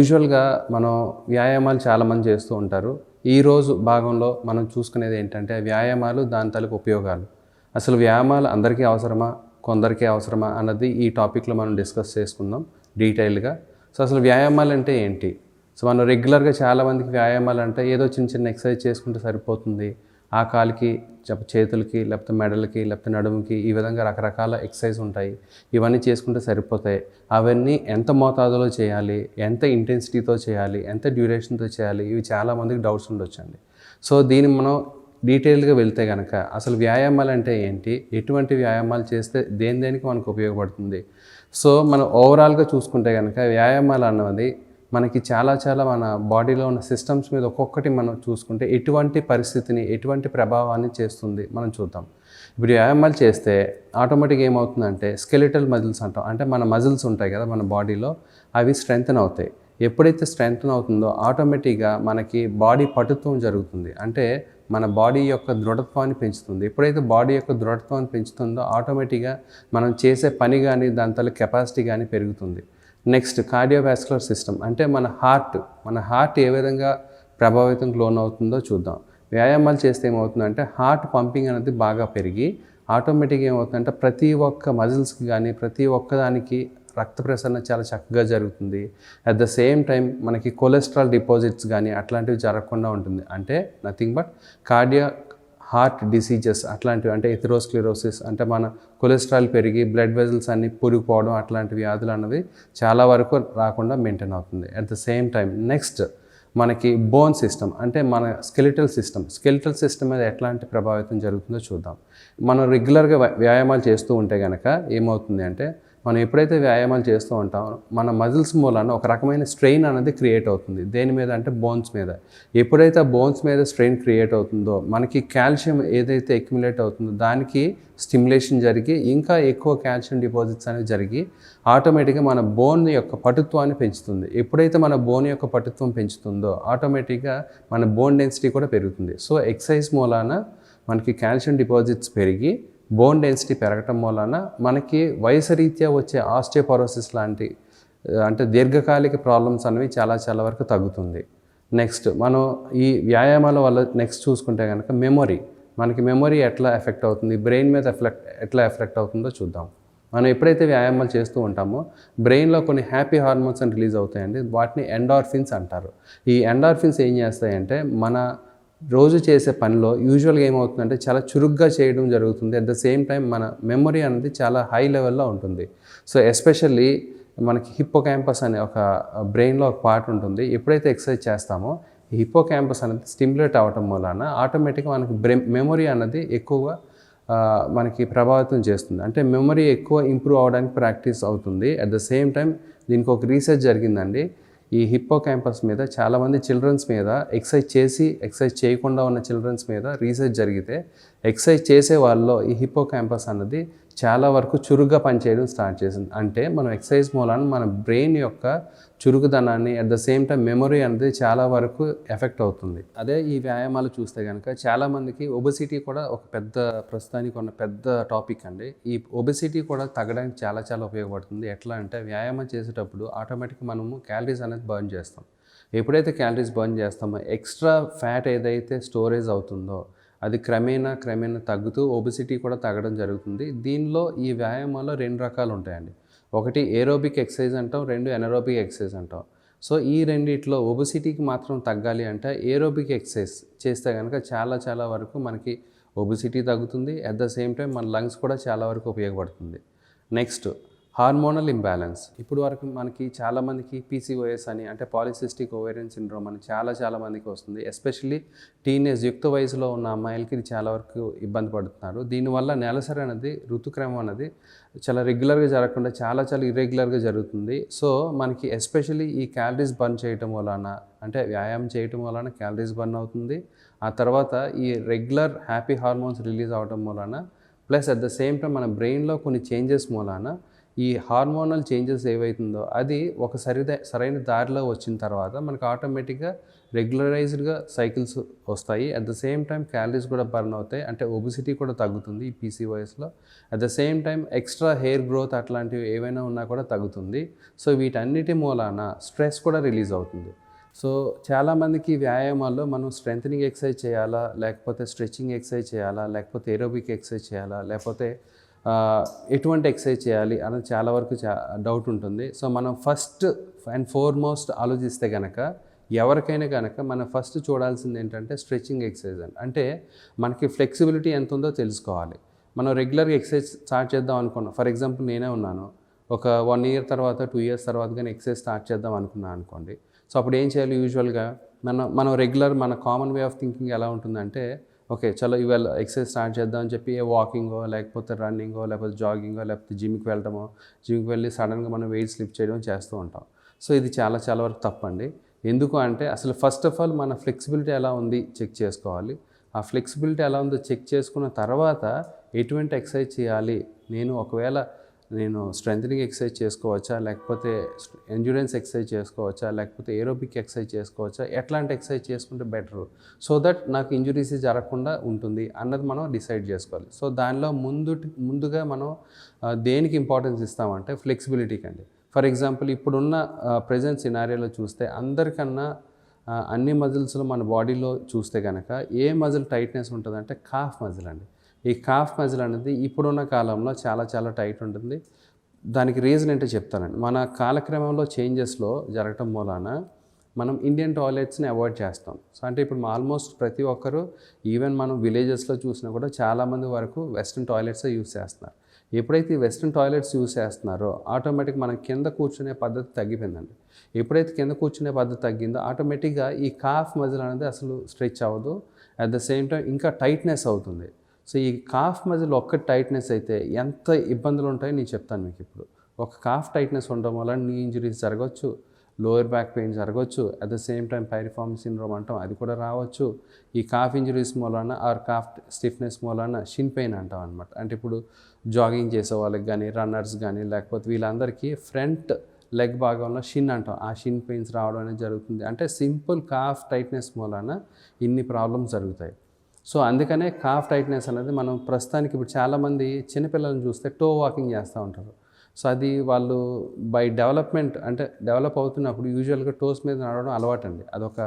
యూజువల్గా మనం వ్యాయామాలు చాలామంది చేస్తూ ఉంటారు. ఈరోజు భాగంలో మనం చూసుకునేది ఏంటంటే వ్యాయామాలు దాని తాలూకు ఉపయోగాలు. అసలు వ్యాయామాలు అందరికీ అవసరమా? కొందరికి అవసరమా? అన్నది ఈ టాపిక్లో మనం డిస్కస్ చేసుకుందాం డీటెయిల్గా సో అసలు వ్యాయామాలు అంటే ఏంటి? సో మనం రెగ్యులర్గా చాలామందికి వ్యాయామాలు అంటే ఏదో చిన్న చిన్న ఎక్సర్సైజ్ చేసుకుంటే సరిపోతుంది. ఆ కాలికి చెప్ప చేతులకి లేకపోతే మెడలకి లేకపోతే నడుముకి ఈ విధంగా రకరకాల ఎక్సర్సైజ్ ఉంటాయి. ఇవన్నీ చేసుకుంటే సరిపోతాయి. అవన్నీ ఎంత మోతాదులో చేయాలి ఎంత ఇంటెన్సిటీతో చేయాలి ఎంత డ్యూరేషన్తో చేయాలి ఇవి చాలామందికి డౌట్స్ ఉండొచ్చండి. సో దీన్ని మనం డీటెయిల్గా వెళ్తే కనుక అసలు వ్యాయామాలు అంటే ఏంటి ఎటువంటి వ్యాయామాలు చేస్తే దేని దేనికి మనకు ఉపయోగపడుతుంది? సో మనం ఓవరాల్గా చూసుకుంటే కనుక వ్యాయామాలు అన్నది మనకి చాలా చాలా మన బాడీలో ఉన్న సిస్టమ్స్ మీద ఒక్కొక్కటి మనం చూసుకుంటే ఎటువంటి పరిస్థితిని ఎటువంటి ప్రభావాన్ని చేస్తుంది మనం చూద్దాం. ఇప్పుడు వ్యాయామాలు చేస్తే ఆటోమేటిక్గా ఏమవుతుందంటే స్కెలిటల్ మజిల్స్ అంటాం. అంటే మన మజిల్స్ ఉంటాయి కదా మన బాడీలో అవి స్ట్రెంగ్తన్ అవుతాయి. ఎప్పుడైతే స్ట్రెంగ్తన్ అవుతుందో ఆటోమేటిక్గా మనకి బాడీ పటుత్వం జరుగుతుంది. అంటే మన బాడీ యొక్క దృఢత్వాన్ని పెంచుతుంది. ఎప్పుడైతే బాడీ యొక్క దృఢత్వాన్ని పెంచుతుందో ఆటోమేటిక్గా మనం చేసే పని కానీ దాని తల కెపాసిటీ కానీ పెరుగుతుంది. Next cardiovascular system. అంటే మన హార్ట్ మన హార్ట్ ఏ విధంగా ప్రభావితం లోన్ అవుతుందో చూద్దాం. వ్యాయామాలు చేస్తే ఏమవుతుందంటే హార్ట్ పంపింగ్ అనేది బాగా పెరిగి ఆటోమేటిక్గా ఏమవుతుందంటే ప్రతి ఒక్క మజిల్స్కి కానీ ప్రతి ఒక్కదానికి రక్త ప్రసరణ చాలా చక్కగా జరుగుతుంది. అట్ ద సేమ్ టైం మనకి కొలెస్ట్రాల్ డిపాజిట్స్ కానీ అట్లాంటివి జరగకుండా ఉంటుంది. అంటే nothing but cardia heart diseases అట్లాంటివి అంటే ఎథిరోస్క్లిరోసిస్ అంటే మన కొలెస్ట్రాల్ పెరిగి బ్లడ్ వెజల్స్ అన్ని పురిగిపోవడం అట్లాంటి వ్యాధులు అన్నవి చాలా వరకు రాకుండా మెయింటైన్ అవుతుంది. At the same time next మనకి బోన్ సిస్టమ్ అంటే మన స్కెలిటల్ సిస్టమ్ స్కెలిటల్ సిస్టమ్ మీద ఎట్లాంటి ప్రభావితం జరుగుతుందో చూద్దాం. మనం రెగ్యులర్గా వ్యాయామాలు చేస్తూ ఉంటే కనుక ఏమవుతుంది అంటే మనం ఎప్పుడైతే వ్యాయామాలు చేస్తూ ఉంటామో మన మజిల్స్ మూలాన ఒక రకమైన స్ట్రెయిన్ అనేది క్రియేట్ అవుతుంది. దేని మీద అంటే బోన్స్ మీద. ఎప్పుడైతే బోన్స్ మీద స్ట్రెయిన్ క్రియేట్ అవుతుందో మనకి కాల్షియం ఏదైతే అక్యుములేట్ అవుతుందో దానికి స్టిమ్యులేషన్ జరిగి ఇంకా ఎక్కువ కాల్షియం డిపాజిట్స్ అనేవి జరిగి ఆటోమేటిక్గా మన బోన్ యొక్క పటుత్వాన్ని పెంచుతుంది. ఎప్పుడైతే మన బోన్ యొక్క పటుత్వం పెంచుతుందో ఆటోమేటిక్గా మన బోన్ డెన్సిటీ కూడా పెరుగుతుంది. సో ఎక్సైజ్ మూలాన మనకి కాల్షియం డిపాజిట్స్ పెరిగి బోన్ డెన్సిటీ పెరగటం వలన మనకి వయసు రీత్యా వచ్చే ఆస్టియోపరోసిస్ లాంటి అంటే దీర్ఘకాలిక ప్రాబ్లమ్స్ అనేవి చాలా చాలా వరకు తగ్గుతుంది. నెక్స్ట్ మనం ఈ వ్యాయామాల వల్ల నెక్స్ట్ చూసుకుంటే కనుక మెమొరీ మనకి మెమొరీ ఎట్లా ఎఫెక్ట్ అవుతుంది బ్రెయిన్ మీద ఎఫెక్ట్ ఎట్లా ఎఫెక్ట్ అవుతుందో చూద్దాం. మనం ఎప్పుడైతే వ్యాయామాలు చేస్తూ ఉంటామో బ్రెయిన్లో కొన్ని హ్యాపీ హార్మోన్స్ అని రిలీజ్ అవుతాయండి వాటిని ఎండార్ఫిన్స్ అంటారు. ఈ ఎండార్ఫిన్స్ ఏం చేస్తాయంటే మన రోజు చేసే పనిలో యూజువల్గా ఏమవుతుందంటే చాలా చురుగ్గా చేయడం జరుగుతుంది. అట్ ద సేమ్ టైం మన మెమొరీ అనేది చాలా హై లెవెల్లో ఉంటుంది. సో ఎస్పెషల్లీ మనకి హిప్పో క్యాంపస్ అనే ఒక బ్రెయిన్లో ఒక పార్ట్ ఉంటుంది. ఎప్పుడైతే ఎక్సర్సైజ్ చేస్తామో ఈ హిప్పో క్యాంపస్ అనేది స్టిమ్యులేట్ అవ్వటం వలన ఆటోమేటిక్గా మనకి బ్రె మెమొరీ అన్నది ఎక్కువగా మనకి ప్రభావితం చేస్తుంది. అంటే మెమొరీ ఎక్కువ ఇంప్రూవ్ అవ్వడానికి ప్రాక్టీస్ అవుతుంది. అట్ ద సేమ్ టైం దీనికి ఒక రీసెర్చ్ జరిగిందండి. ఈ హిప్పో క్యాంపస్ మీద చాలామంది చిల్డ్రన్స్ మీద ఎక్సర్సైజ్ చేసి ఎక్సర్సైజ్ చేయకుండా ఉన్న చిల్డ్రన్స్ మీద రీసెర్చ్ జరిగితే ఎక్సర్సైజ్ చేసే వాళ్ళలో ఈ హిప్పో క్యాంపస్ అన్నది చాలా వరకు చురుగ్గా పనిచేయడం స్టార్ట్ చేసింది. అంటే మనం ఎక్సర్సైజ్ మూలాన మన బ్రెయిన్ యొక్క చురుకుదనాన్ని at the same time memory అనేది చాలా వరకు ఎఫెక్ట్ అవుతుంది. అదే ఈ వ్యాయామాలు చూస్తే కనుక చాలామందికి ఒబెసిటీ కూడా ఒక పెద్ద ప్రస్తుతానికి ఉన్న పెద్ద టాపిక్ అండి. ఈ ఒబెసిటీ కూడా తగ్గడానికి చాలా చాలా ఉపయోగపడుతుంది. ఎట్లా అంటే వ్యాయామం చేసేటప్పుడు ఆటోమేటిక్గా మనము క్యాలరీస్ అనేది బర్న్ చేస్తాం. ఎప్పుడైతే క్యాలరీస్ బర్న్ చేస్తామో ఎక్స్ట్రా ఫ్యాట్ ఏదైతే స్టోరేజ్ అవుతుందో అది క్రమేణా క్రమేణా తగ్గుతూ ఒబిసిటీ కూడా తగ్గడం జరుగుతుంది. దీనిలో ఈ వ్యాయామాల్లో రెండు రకాలు ఉంటాయండి. ఒకటి ఏరోబిక్ ఎక్సర్సైజ్ అంటాం రెండు ఎనరోబిక్ ఎక్సర్సైజ్ అంటాం. సో ఈ రెండిట్లో ఒబిసిటీకి మాత్రం తగ్గాలి అంటే ఏరోబిక్ ఎక్సర్సైజ్ చేస్తే కనుక చాలా చాలా వరకు మనకి ఒబిసిటీ తగ్గుతుంది. అట్ ద సేమ్ టైం మన లంగ్స్ కూడా చాలా వరకు ఉపయోగపడుతుంది. Next hormonal imbalance. ఇప్పుడు వరకు మనకి చాలామందికి పీసీఓఎస్ అని అంటే పాలిసిస్టిక్ ఓవేరియన్ సిండ్రోమ్ అని చాలా చాలా మందికి వస్తుంది. ఎస్పెషల్లీ టీనేజ్ యుక్త వయసులో ఉన్న అమ్మాయిలకి ఇది చాలా వరకు ఇబ్బంది పడుతున్నారు. దీనివల్ల నెలసరి అనేది ఋతుక్రమం అనేది చాలా రెగ్యులర్గా జరగకుండా చాలా చాలా ఇర్రెగ్యులర్గా జరుగుతుంది. సో మనకి ఎస్పెషల్లీ ఈ క్యాలరీస్ బర్న్ చేయటం వలన అంటే వ్యాయామం చేయటం వలన క్యాలరీస్ బర్న్ అవుతుంది. ఆ తర్వాత ఈ రెగ్యులర్ హ్యాపీ హార్మోన్స్ రిలీజ్ అవడం వలన plus at the same time మన బ్రెయిన్లో కొన్ని చేంజెస్ మూలాన ఈ హార్మోనల్ చేంజెస్ ఏవైతుందో అది ఒక సరిద సరైన దారిలో వచ్చిన తర్వాత మనకు ఆటోమేటిక్గా రెగ్యులరైజ్డ్గా సైకిల్స్ వస్తాయి. At the same time calories కూడా బర్న్ అవుతాయి. అంటే ఒబిసిటీ కూడా తగ్గుతుంది ఈ పీసీఓఎస్లో at the same time extra hair growth అట్లాంటివి ఏవైనా ఉన్నా కూడా తగ్గుతుంది. సో వీటన్నిటి మూలాన స్ట్రెస్ కూడా రిలీజ్ అవుతుంది. సో చాలామందికి వ్యాయామాల్లో మనం స్ట్రెంథనింగ్ ఎక్సర్సైజ్ చేయాలా? లేకపోతే స్ట్రెచ్చింగ్ ఎక్సర్సైజ్ చేయాలా? లేకపోతే ఏరోబిక్ ఎక్సర్సైజ్ చేయాలా? లేకపోతే ఎటువంటి ఎక్సర్సైజ్ చేయాలి అనేది చాలా వరకు చా డౌట్ ఉంటుంది. సో మనం ఫస్ట్ అండ్ ఫోర్మోస్ట్ ఆలోచిస్తే కనుక ఎవరికైనా కనుక మనం ఫస్ట్ చూడాల్సింది ఏంటంటే స్ట్రెచ్చింగ్ ఎక్సర్సైజ్ అని అంటే మనకి ఫ్లెక్సిబిలిటీ ఎంత ఉందో తెలుసుకోవాలి. మనం రెగ్యులర్గా ఎక్సర్సైజ్ స్టార్ట్ చేద్దాం అనుకున్నాం. ఫర్ ఎగ్జాంపుల్ నేనే ఉన్నాను. ఒక వన్ ఇయర్ తర్వాత టూ ఇయర్స్ తర్వాత కానీ ఎక్సర్సైజ్ స్టార్ట్ చేద్దాం అనుకున్నాను అనుకోండి. సో అప్పుడు ఏం చేయాలి యూజువల్గా మనం మనం రెగ్యులర్ మన కామన్ వే ఆఫ్ థింకింగ్ ఎలా ఉంటుందంటే ఓకే చలో ఇవాళ ఎక్సర్సైజ్ స్టార్ట్ చేద్దాం అని చెప్పి వాకింగో లేకపోతే రన్నింగో లేకపోతే జాగింగో లేకపోతే జిమ్కి వెళ్ళడమో జిమ్కి వెళ్ళి సడన్గా మనం వెయిట్ స్లిప్ చేయడం చేస్తూ ఉంటాం. సో ఇది చాలా చాలా వరకు తప్పండి. ఎందుకు అంటే అసలు ఫస్ట్ ఆఫ్ ఆల్ మన ఫ్లెక్సిబిలిటీ ఎలా ఉంది చెక్ చేసుకోవాలి. ఆ ఫ్లెక్సిబిలిటీ ఎలా ఉందో చెక్ చేసుకున్న తర్వాత ఎటువంటి ఎక్సర్సైజ్ చేయాలి? నేను ఒకవేళ నేను స్ట్రెంథనింగ్ ఎక్సర్సైజ్ చేసుకోవచ్చా? లేకపోతే ఎంజూరెన్స్ ఎక్సర్సైజ్ చేసుకోవచ్చా? లేకపోతే ఏరోబిక్ ఎక్సర్సైజ్ చేసుకోవచ్చా? ఎట్లాంటి ఎక్సర్సైజ్ చేసుకుంటే బెటర్ సో దట్ నాకు ఇంజురీస్ జరగకుండా ఉంటుంది అన్నది మనం డిసైడ్ చేసుకోవాలి. సో దానిలో ముందు ముందుగా మనం దేనికి ఇంపార్టెన్స్ ఇస్తామంటే ఫ్లెక్సిబిలిటీకి అండి ఫర్ ఎగ్జాంపుల్ ఇప్పుడున్న ప్రజెంట్ సినారియోలో చూస్తే అందరికన్నా అన్ని మజిల్స్లో మన బాడీలో చూస్తే కనుక ఏ మజిల్ టైట్నెస్ ఉంటుందంటే కాఫ్ మజిల్ అండి. ఈ కాఫ్ మజిల్ అనేది ఇప్పుడున్న కాలంలో చాలా చాలా టైట్ ఉంటుంది. దానికి రీజన్ ఏంటో చెప్తానండి. మన కాలక్రమంలో చేంజెస్లో జరగటం మూలాన మనం ఇండియన్ టాయిలెట్స్ని అవాయిడ్ చేస్తాం. సో అంటే ఇప్పుడు ఆల్మోస్ట్ ప్రతి ఒక్కరు ఈవెన్ మనం విలేజెస్లో చూసినా కూడా చాలామంది వరకు వెస్ట్రన్ టాయిలెట్స్ యూస్ చేస్తున్నారు. ఎప్పుడైతే ఈ వెస్ట్రన్ టాయిలెట్స్ యూస్ చేస్తున్నారో ఆటోమేటిక్ మనం కింద కూర్చునే పద్ధతి తగ్గిపోయిందండి. ఎప్పుడైతే కింద కూర్చునే పద్ధతి తగ్గిందో ఆటోమేటిక్గా ఈ కాఫ్ మజిల్ అనేది అసలు స్ట్రెచ్ అవ్వదు. అట్ ద సేమ్ టైం ఇంకా టైట్నెస్ అవుతుంది. సో ఈ కాఫ్ మజిల్ ఒక్క టైట్నెస్ అయితే ఎంత ఇబ్బందులు ఉంటాయో నేను చెప్తాను మీకు ఇప్పుడు. ఒక కాఫ్ టైట్నెస్ ఉండడం వల్ల నీ ఇంజరీస్ జరగవచ్చు లోయర్ బ్యాక్ పెయిన్ జరగవచ్చు at the same time piriformis syndrome అంటాం అది కూడా రావచ్చు. ఈ కాఫ్ ఇంజరీస్ మూలాన ఆర్ కాఫ్ స్టిఫ్నెస్ మూలాన షిన్ పెయిన్ అంటాం అనమాట అంటే ఇప్పుడు జాగింగ్ చేసే వాళ్ళకి కానీ రన్నర్స్ కానీ లేకపోతే వీళ్ళందరికీ ఫ్రంట్ లెగ్ భాగంలో షిన్ అంటాం. ఆ షిన్ పెయిన్స్ రావడం అనేది జరుగుతుంది. అంటే సింపుల్ కాఫ్ టైట్నెస్ మూలాన ఇన్ని ప్రాబ్లమ్స్ జరుగుతాయి. సో అందుకనే కాఫ్ టైట్నెస్ అనేది మనం ప్రస్తుతానికి ఇప్పుడు చాలామంది చిన్నపిల్లలను చూస్తే టో వాకింగ్ చేస్తూ ఉంటారు. సో అది వాళ్ళు బై డెవలప్మెంట్ అంటే డెవలప్ అవుతున్నప్పుడు యూజువల్గా టోస్ మీద నడవడం అలవాటు అండి అదొక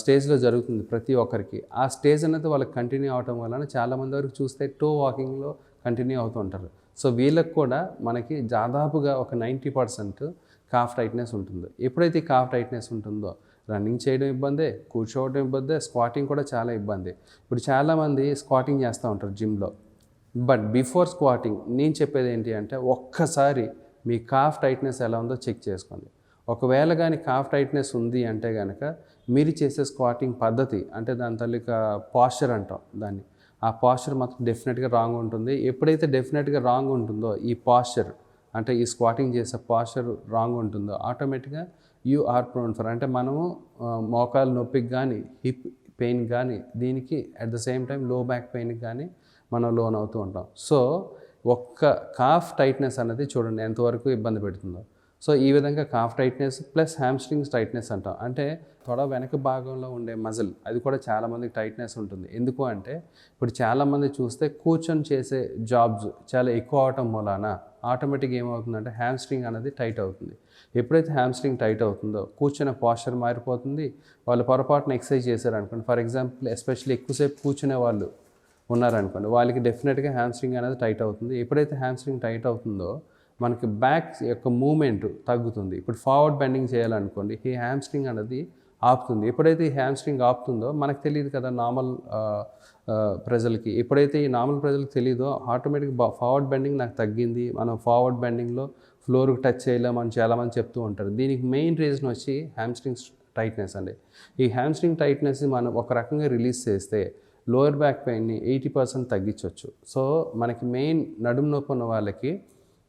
స్టేజ్లో జరుగుతుంది ప్రతి ఒక్కరికి. ఆ స్టేజ్ అనేది వాళ్ళకి కంటిన్యూ అవటం వలన చాలామంది వరకు చూస్తే టో వాకింగ్లో కంటిన్యూ అవుతూ ఉంటారు. సో వీళ్ళకి కూడా మనకి దాదాపుగా ఒక నైంటీ పర్సెంట్ కాఫ్ టైట్నెస్ ఉంటుంది. ఎప్పుడైతే కాఫ్ టైట్నెస్ ఉంటుందో రన్నింగ్ చేయడం ఇబ్బందే కూర్చోవడం ఇబ్బందే స్క్వాటింగ్ కూడా చాలా ఇబ్బంది. ఇప్పుడు చాలామంది స్క్వాటింగ్ చేస్తూ ఉంటారు జిమ్లో. బట్ బిఫోర్ స్క్వాటింగ్ నేను చెప్పేది ఏంటి అంటే ఒక్కసారి మీ కాఫ్ టైట్నెస్ ఎలా ఉందో చెక్ చేసుకోండి. ఒకవేళ కానీ కాఫ్ టైట్నెస్ ఉంది అంటే కనుక మీరు చేసే స్క్వాటింగ్ పద్ధతి అంటే దాని తల్లిక పాస్చర్ అంటాం దాన్ని ఆ పాస్చర్ మాత్రం డెఫినెట్గా రాంగ్ ఉంటుంది. ఎప్పుడైతే డెఫినెట్గా రాంగ్ ఉంటుందో ఈ పాస్చర్ అంటే ఈ స్క్వాటింగ్ చేసే పాస్చర్ రాంగ్ ఉంటుందో ఆటోమేటిక్గా యూ ఆర్ ప్రోన్ ఫర్. అంటే మనము మోకాలు నొప్పికి కానీ హిప్ పెయిన్ కానీ దీనికి at the same time low back పెయిన్కి కానీ మనం లోన్ అవుతూ ఉంటాం. సో ఒక్క కాఫ్ టైట్నెస్ అనేది చూడండి ఎంతవరకు ఇబ్బంది పెడుతుందో. సో ఈ విధంగా calf tightness plus hamstrings tightness అంటాం. అంటే తొడ వెనక భాగంలో ఉండే మజిల్ అది కూడా చాలామందికి టైట్నెస్ ఉంటుంది. ఎందుకు అంటే ఇప్పుడు చాలామంది చూస్తే కూర్చొని చేసే జాబ్స్ చాలా ఎక్కువ అవటం మూలాన ఆటోమేటిక్ ఏమవుతుందంటే హ్యామ్స్ట్రింగ్ అనేది టైట్ అవుతుంది. ఎప్పుడైతే హ్యామ్స్ట్రింగ్ టైట్ అవుతుందో కూర్చునే పాస్చర్ మారిపోతుంది వాళ్ళు పొరపాటున ఎక్సర్సైజ్ చేశారనుకోండి. ఫర్ ఎగ్జాంపుల్ ఎస్పెషల్లీ ఎక్కువసేపు కూర్చునే వాళ్ళు ఉన్నారనుకోండి వాళ్ళకి డెఫినెట్గా హ్యామ్స్ట్రింగ్ అనేది టైట్ అవుతుంది. ఎప్పుడైతే హ్యామ్స్ట్రింగ్ టైట్ అవుతుందో మనకి బ్యాక్ యొక్క మూమెంట్ తగ్గుతుంది. ఇప్పుడు ఫార్వర్డ్ బెండింగ్ చేయాలనుకోండి ఈ హ్యామ్స్ట్రింగ్ అనేది ఆపుతుంది. ఎప్పుడైతే ఈ హ్యామ్స్ట్రింగ్ ఆపుతుందో మనకు తెలియదు కదా నార్మల్ ప్రజలకి. ఎప్పుడైతే ఈ నార్మల్ ప్రజలకు తెలియదో ఆటోమేటిక్ ఫార్వర్డ్ బెండింగ్ నాకు తగ్గింది. మనం ఫార్వర్డ్ బెండింగ్లో ఫ్లోర్కి టచ్ చేయలేమని చాలామంది చెప్తూ ఉంటారు. దీనికి మెయిన్ రీజన్ వచ్చి హ్యామ్స్ట్రింగ్ టైట్నెస్ అండి. ఈ హ్యామ్స్ట్రింగ్ టైట్నెస్ మనం ఒక రకంగా రిలీజ్ చేస్తే లోయర్ బ్యాక్ పెయిన్ని ఎయిటీ పర్సెంట్ తగ్గించవచ్చు సో మనకి మెయిన్ నడుము నొప్పి ఉన్న వాళ్ళకి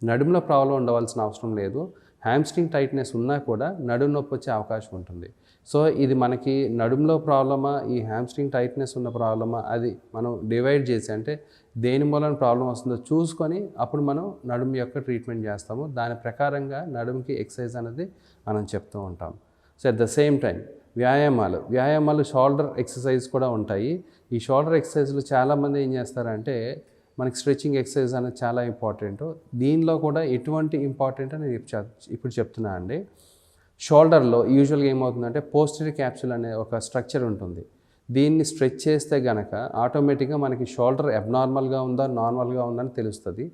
నడుములో ప్రాబ్లం ఉండవలసిన అవసరం లేదు. హ్యామ్స్ట్రింగ్ టైట్నెస్ ఉన్నా కూడా నడుము నొప్పి వచ్చే అవకాశం ఉంటుంది. సో ఇది మనకి నడుములో ప్రాబ్లమా ఈ హ్యామ్స్ట్రింగ్ టైట్నెస్ ఉన్న ప్రాబ్లమా అది మనం డివైడ్ చేసి అంటే దేని మూలన ప్రాబ్లం వస్తుందో చూసుకొని అప్పుడు మనం నడుము యొక్క ట్రీట్మెంట్ చేస్తాము. దాని ప్రకారంగా నడుముకి ఎక్సర్సైజ్ అనేది మనం చెప్తూ ఉంటాం. So at the same time వ్యాయామాలు. వ్యాయామాలు షోల్డర్ ఎక్సర్సైజ్ కూడా ఉంటాయి. ఈ షోల్డర్ ఎక్సర్సైజ్లు చాలామంది ఏం చేస్తారంటే మనకి స్ట్రెచ్చింగ్ ఎక్సర్సైజ్ అనేది చాలా ఇంపార్టెంట్. దీనిలో కూడా ఎటువంటి ఇంపార్టెంట్ అని ఇప్పుడు చెప్తున్నా అండి. షోల్డర్లో యూజువల్గా ఏమవుతుందంటే పోస్టర్ క్యాప్సూల్ అనే ఒక స్ట్రక్చర్ ఉంటుంది. దీన్ని స్ట్రెచ్ చేస్తే గనక ఆటోమేటిక్గా మనకి షోల్డర్ అబ్నార్మల్గా ఉందా నార్మల్గా ఉందని తెలుస్తుంది.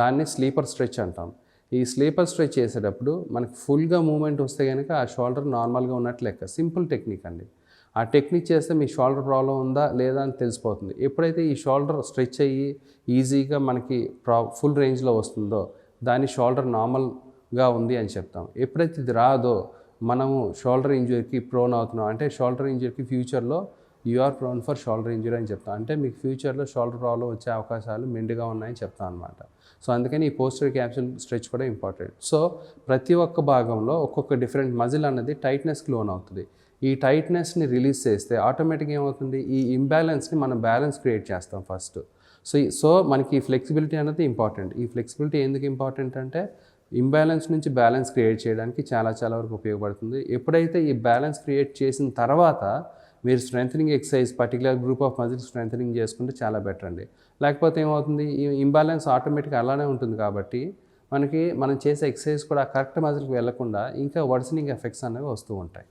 దాన్ని స్లీపర్ స్ట్రెచ్ అంటాం. ఈ స్లీపర్ స్ట్రెచ్ చేసేటప్పుడు మనకి ఫుల్గా మూమెంట్ వస్తే కనుక ఆ షోల్డర్ నార్మల్గా ఉన్నట్లు లెక్క. సింపుల్ టెక్నిక్ అండి. ఆ టెక్నిక్ చేస్తే మీ షోల్డర్ ప్రాబ్లం ఉందా లేదా అని తెలిసిపోతుంది. ఎప్పుడైతే ఈ షోల్డర్ స్ట్రెచ్ అయ్యి ఈజీగా మనకి ప్రా ఫుల్ రేంజ్లో వస్తుందో దాని షోల్డర్ నార్మల్గా ఉంది అని చెప్తాం. ఎప్పుడైతే ఇది రాదో మనము షోల్డర్ ఇంజరీకి ప్రోన్ అవుతున్నాం. అంటే షోల్డర్ ఇంజరీకి ఫ్యూచర్లో you are prone for shoulder injury అని చెప్తాం. అంటే మీకు ఫ్యూచర్లో షోల్డర్ ప్రాబ్లం వచ్చే అవకాశాలు మెండుగా ఉన్నాయని చెప్తాం అనమాట సో అందుకని ఈ పోస్టర్ క్యాప్సుల్ స్ట్రెచ్ కూడా ఇంపార్టెంట్. సో ప్రతి ఒక్క భాగంలో ఒక్కొక్క డిఫరెంట్ మజిల్ అనేది టైట్నెస్కి లోన్ అవుతుంది. ఈ టైట్నెస్ని రిలీజ్ చేస్తే ఆటోమేటిక్గా ఏమవుతుంది? ఈ ఇంబ్యాలెన్స్ని మనం బ్యాలెన్స్ క్రియేట్ చేస్తాం ఫస్ట్ సో సో మనకి ఈ ఫ్లెక్సిబిలిటీ అనేది ఇంపార్టెంట్ ఈ ఫ్లెక్సిబిలిటీ ఎందుకు ఇంపార్టెంట్ అంటే ఇంబ్యాలెన్స్ నుంచి బ్యాలెన్స్ క్రియేట్ చేయడానికి చాలా చాలా వరకు ఉపయోగపడుతుంది. ఎప్పుడైతే ఈ బ్యాలెన్స్ క్రియేట్ చేసిన తర్వాత మీరు strengthening exercise particular group of muscle strengthening చేసుకుంటే చాలా బెటర్ అండి. లేకపోతే ఏమవుతుంది? ఈ ఇంబ్యాలెన్స్ ఆటోమేటిక్గా అలానే ఉంటుంది కాబట్టి మనకి మనం చేసే ఎక్సర్సైజ్ కూడా కరెక్ట్ మజిల్కి వెళ్ళకుండా ఇంకా వర్సనింగ్ ఎఫెక్ట్స్ అనేవి వస్తూ ఉంటాయి.